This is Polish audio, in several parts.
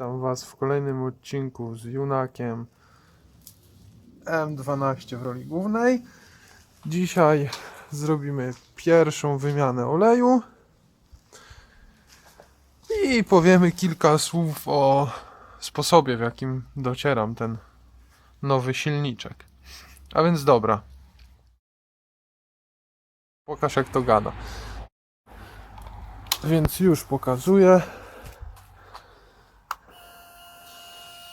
Witam Was w kolejnym odcinku z Junakiem M12 w roli głównej. Dzisiaj zrobimy pierwszą wymianę oleju i powiemy kilka słów o sposobie, w jakim docieram ten nowy silniczek. A więc dobra. Pokaż jak to gada. Więc już pokazuję.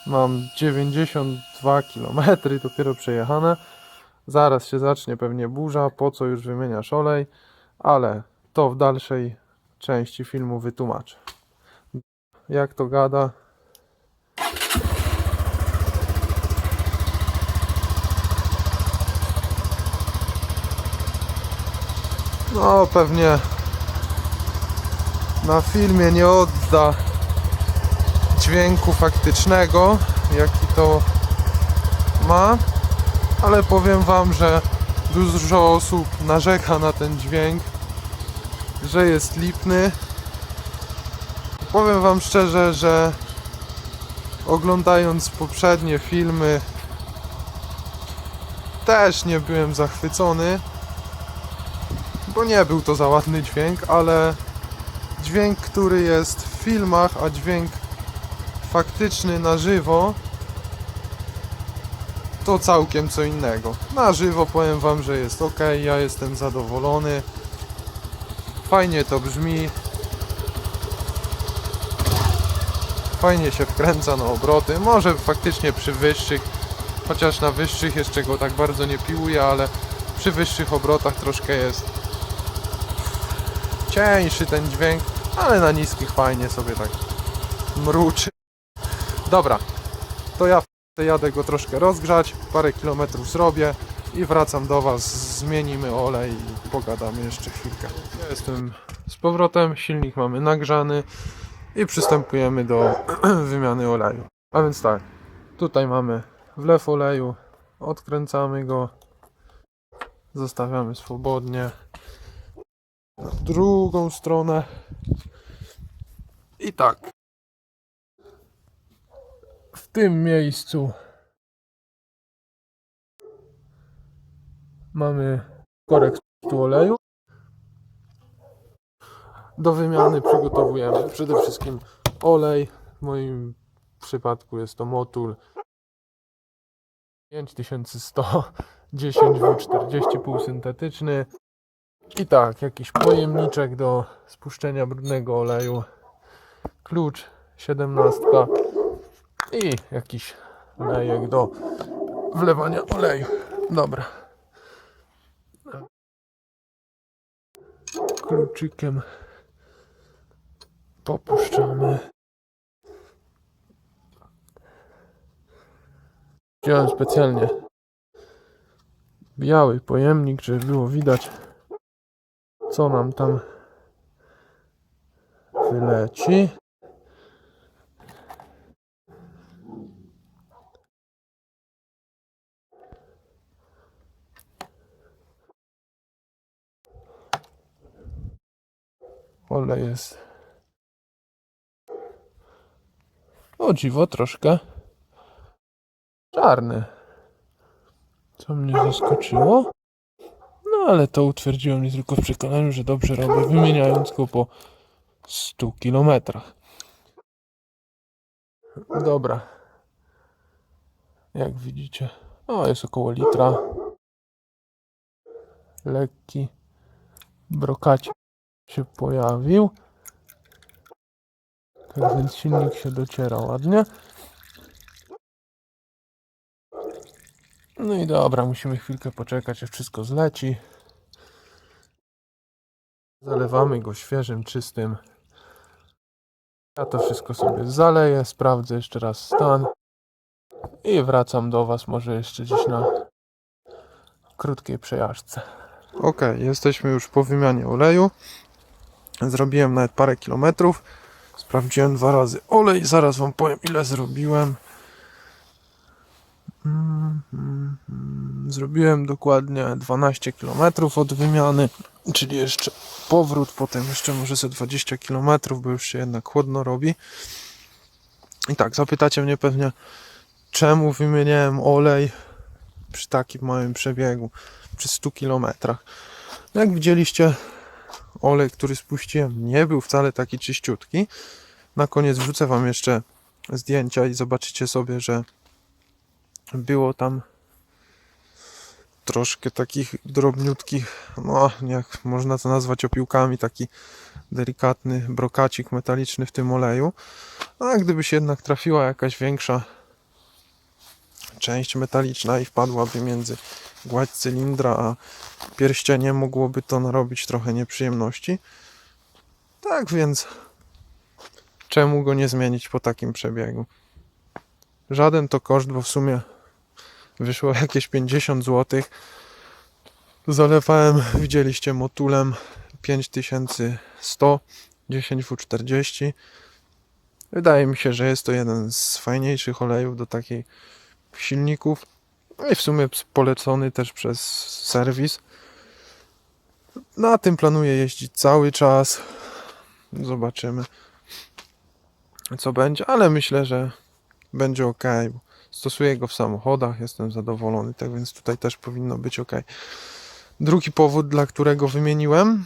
Mam 92 km dopiero przejechane. Zaraz się zacznie pewnie burza, po co już wymieniasz olej, ale to w dalszej części filmu wytłumaczę. Jak to gada? No, pewnie na filmie nie odda dźwięku faktycznego, jaki to ma, ale powiem Wam, że dużo osób narzeka na ten dźwięk, że jest lipny. Powiem Wam szczerze, że oglądając poprzednie filmy też nie byłem zachwycony, bo nie był to za ładny dźwięk, ale dźwięk, który jest w filmach, a dźwięk faktyczny na żywo to całkiem co innego. Na żywo powiem wam, że jest ok, ja jestem zadowolony. Fajnie to brzmi. Fajnie się wkręca na obroty. Może faktycznie przy wyższych, chociaż na wyższych jeszcze go tak bardzo nie piłuję, ale przy wyższych obrotach troszkę jest cieńszy ten dźwięk, ale na niskich fajnie sobie tak mruczy. Dobra, to ja jadę go troszkę rozgrzać, parę kilometrów zrobię i wracam do Was, zmienimy olej i pogadamy jeszcze chwilkę. Ja jestem z powrotem, silnik mamy nagrzany i przystępujemy do wymiany oleju. A więc tak, tutaj mamy wlew oleju, odkręcamy go, zostawiamy swobodnie. W drugą stronę i tak tym miejscu mamy korek tu oleju. Do wymiany przygotowujemy przede wszystkim olej. W moim przypadku jest to Motul 5110 W40 półsyntetyczny. I tak, jakiś pojemniczek do spuszczenia brudnego oleju. Klucz 17 i jakiś lejek do wlewania oleju. Dobra. Kluczykiem popuszczamy. Wziąłem specjalnie biały pojemnik, żeby było widać, co nam tam wyleci. Olej jest. O dziwo, troszkę czarny. Co mnie zaskoczyło? No ale to utwierdziło mnie tylko w przekonaniu, że dobrze robię, wymieniając go po 100 kilometrach. Dobra. Jak widzicie, o jest około litra. Lekki brokacie się pojawił. Tak więc silnik się dociera ładnie. No i dobra, musimy chwilkę poczekać, aż wszystko zleci. Zalewamy go świeżym, czystym. Ja to wszystko sobie zaleję, sprawdzę jeszcze raz stan. I wracam do Was może jeszcze dziś na krótkiej przejażdżce. Ok, jesteśmy już po wymianie oleju. Zrobiłem nawet parę kilometrów. Sprawdziłem dwa razy olej. Zaraz Wam powiem, ile zrobiłem. Zrobiłem dokładnie 12 km od wymiany, czyli jeszcze powrót, potem jeszcze może ze 20 km, bo już się jednak chłodno robi. I tak, zapytacie mnie pewnie, czemu wymieniałem olej przy takim małym przebiegu, przy 100 km. Jak widzieliście, olej, który spuściłem, nie był wcale taki czyściutki. Na koniec wrzucę Wam jeszcze zdjęcia i zobaczycie sobie, że było tam troszkę takich drobniutkich, no jak można to nazwać opiłkami, taki delikatny brokacik metaliczny w tym oleju. A gdyby się jednak trafiła jakaś większa część metaliczna i wpadłaby między gładź cylindra a pierścienie, mogłoby to narobić trochę nieprzyjemności. Tak więc czemu go nie zmienić po takim przebiegu? Żaden to koszt, bo w sumie wyszło jakieś 50 zł. Zalewałem, widzieliście, motulem 5100 10W40. Wydaje mi się, że jest to jeden z fajniejszych olejów do takich silników. No i w sumie polecony też przez serwis. Na tym planuję jeździć cały czas. Zobaczymy, co będzie, ale myślę, że będzie ok. Stosuję go w samochodach, jestem zadowolony, tak więc tutaj też powinno być ok. Drugi powód, dla którego wymieniłem.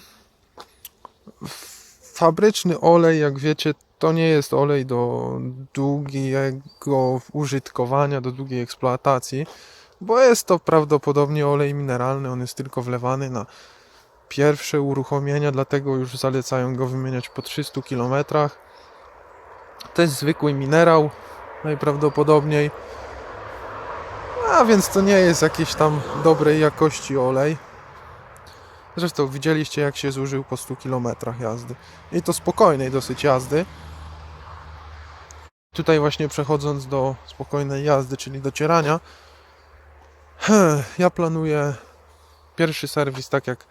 Fabryczny olej, jak wiecie, to nie jest olej do długiego użytkowania, do długiej eksploatacji, bo jest to prawdopodobnie olej mineralny, on jest tylko wlewany na pierwsze uruchomienia, dlatego już zalecają go wymieniać po 300 km. To jest zwykły minerał, najprawdopodobniej. A więc to nie jest jakiś tam dobrej jakości olej. Zresztą widzieliście jak się zużył po 100 km jazdy. I to spokojnej dosyć jazdy. Tutaj właśnie przechodząc do spokojnej jazdy, czyli docierania, ja planuję pierwszy serwis tak jak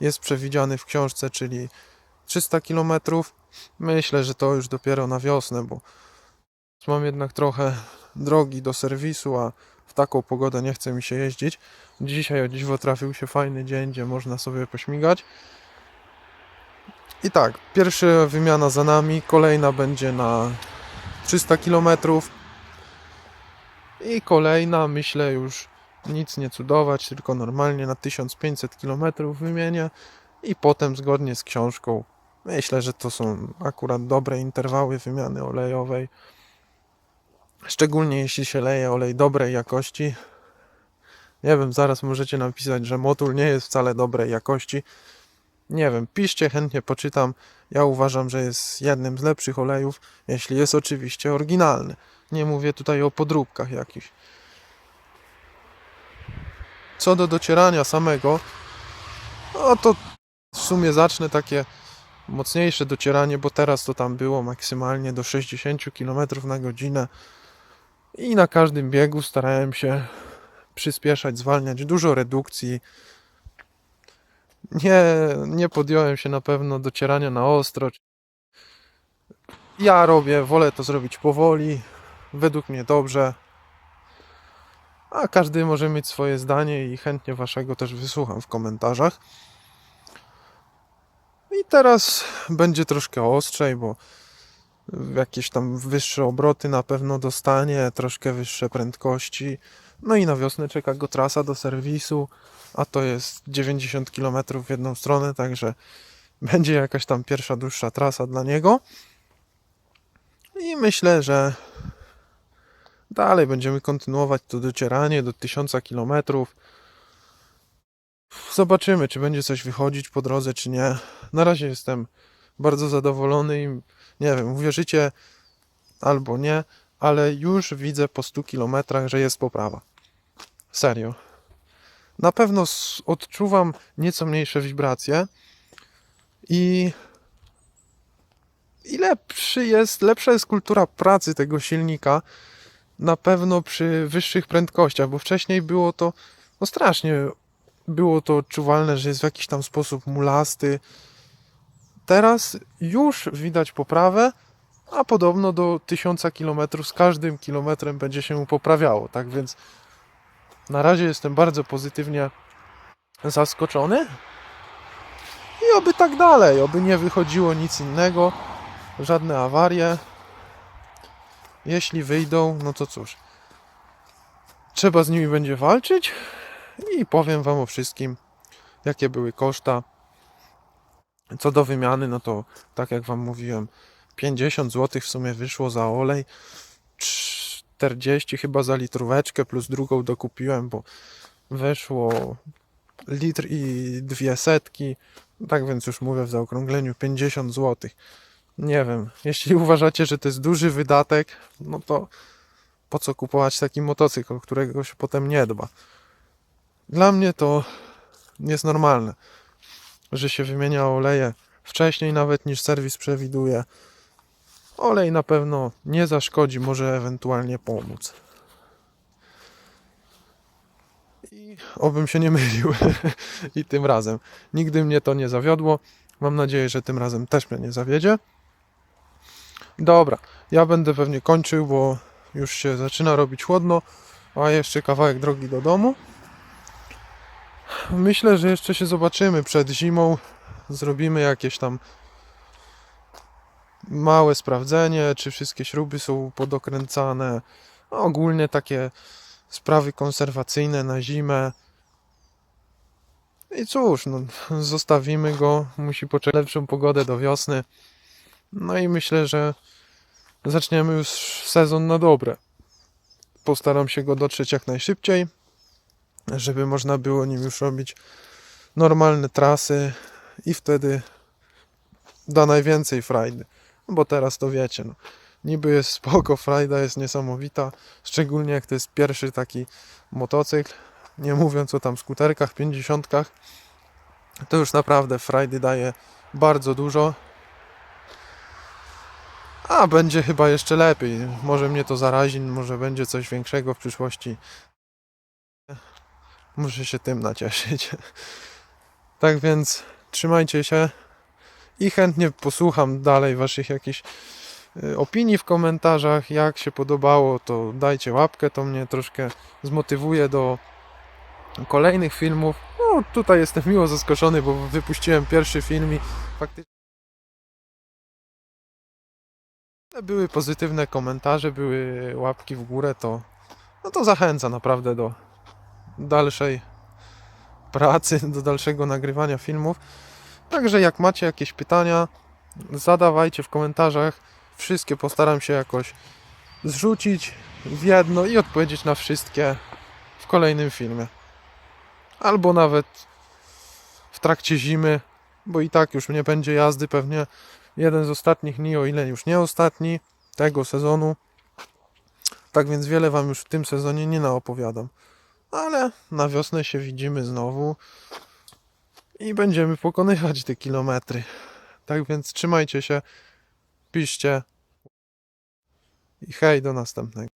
jest przewidziany w książce, czyli 300 km. Myślę, że to już dopiero na wiosnę, bo mam jednak trochę drogi do serwisu, a w taką pogodę nie chce mi się jeździć. Dzisiaj o dziwo trafił się fajny dzień, gdzie można sobie pośmigać. I tak, pierwsza wymiana za nami, kolejna będzie na 300 km. I kolejna, myślę już nic nie cudować, tylko normalnie na 1500 km wymienię i potem zgodnie z książką myślę, że to są akurat dobre interwały wymiany olejowej. Szczególnie jeśli się leje olej dobrej jakości. Nie wiem, zaraz możecie napisać, że motul nie jest wcale dobrej jakości. Nie wiem, piszcie, chętnie poczytam. Ja uważam, że jest jednym z lepszych olejów, jeśli jest oczywiście oryginalny. Nie mówię tutaj o podróbkach jakichś. Co do docierania samego, no to w sumie zacznę takie mocniejsze docieranie, bo teraz to tam było maksymalnie do 60 km na godzinę i na każdym biegu starałem się przyspieszać, zwalniać, dużo redukcji. Nie, nie podjąłem się na pewno docierania na ostro. Ja robię, wolę to zrobić powoli, według mnie dobrze. A każdy może mieć swoje zdanie i chętnie waszego też wysłucham w komentarzach. I teraz będzie troszkę ostrzej, bo jakieś tam wyższe obroty na pewno dostanie, troszkę wyższe prędkości. No i na wiosnę czeka go trasa do serwisu, a to jest 90 km w jedną stronę, także będzie jakaś tam pierwsza dłuższa trasa dla niego. I myślę, że dalej będziemy kontynuować to docieranie do 1000 km. Zobaczymy, czy będzie coś wychodzić po drodze, czy nie. Na razie jestem bardzo zadowolony i nie wiem, uwierzycie albo nie, ale już widzę po 100 km, że jest poprawa. Serio. Na pewno odczuwam nieco mniejsze wibracje i i lepszy jest, lepsza jest kultura pracy tego silnika na pewno przy wyższych prędkościach, bo wcześniej było to no strasznie było to odczuwalne, że jest w jakiś tam sposób mulasty. Teraz już widać poprawę, a podobno do 1000 km z każdym kilometrem będzie się poprawiało. Tak więc na razie jestem bardzo pozytywnie zaskoczony. I oby tak dalej, oby nie wychodziło nic innego, żadne awarie. Jeśli wyjdą, no to cóż. Trzeba z nimi będzie walczyć i powiem Wam o wszystkim, jakie były koszta. Co do wymiany, no to tak jak Wam mówiłem, 50 zł w sumie wyszło za olej. 40 chyba za litróweczkę, plus drugą dokupiłem, bo weszło litr i dwie setki. Tak więc już mówię w zaokrągleniu 50 zł. Nie wiem, jeśli uważacie, że to jest duży wydatek, no to po co kupować taki motocykl, którego się potem nie dba? Dla mnie to jest normalne, że się wymienia oleje wcześniej nawet niż serwis przewiduje. Olej na pewno nie zaszkodzi, może ewentualnie pomóc. I obym się nie mylił. I tym razem. Nigdy mnie to nie zawiodło. Mam nadzieję, że tym razem też mnie nie zawiedzie. Dobra, ja będę pewnie kończył, bo już się zaczyna robić chłodno, a jeszcze kawałek drogi do domu. Myślę, że jeszcze się zobaczymy przed zimą. Zrobimy jakieś tam małe sprawdzenie, czy wszystkie śruby są podokręcane. No, ogólnie takie sprawy konserwacyjne na zimę. I cóż, no, zostawimy go. Musi poczekać lepszą pogodę do wiosny. No i myślę, że zaczniemy już sezon na dobre. Postaram się go dotrzeć jak najszybciej, żeby można było nim już robić normalne trasy i wtedy da najwięcej frajdy. No Bo teraz to wiecie, no, niby jest spoko, frajda jest niesamowita, szczególnie jak to jest pierwszy taki motocykl, nie mówiąc o tam skuterkach, pięćdziesiątkach, to już naprawdę frajdy daje bardzo dużo. A będzie chyba jeszcze lepiej. Może mnie to zarazi, może będzie coś większego w przyszłości. Muszę się tym nacieszyć. Tak więc trzymajcie się i chętnie posłucham dalej waszych jakichś y, opinii w komentarzach. Jak się podobało, to dajcie łapkę, to mnie troszkę zmotywuje do kolejnych filmów. No, tutaj jestem miło zaskoczony, bo wypuściłem pierwszy film i faktycznie były pozytywne komentarze, były łapki w górę, to no to zachęca naprawdę do dalszej pracy, do dalszego nagrywania filmów. Także jak macie jakieś pytania, zadawajcie w komentarzach. Wszystkie postaram się jakoś zrzucić w jedno i odpowiedzieć na wszystkie w kolejnym filmie. Albo nawet w trakcie zimy, bo i tak już nie będzie jazdy pewnie jeden z ostatnich dni, o ile już nie ostatni tego sezonu. Tak więc wiele Wam już w tym sezonie nie naopowiadam. Ale na wiosnę się widzimy znowu i będziemy pokonywać te kilometry. Tak więc trzymajcie się, piszcie i hej, do następnego.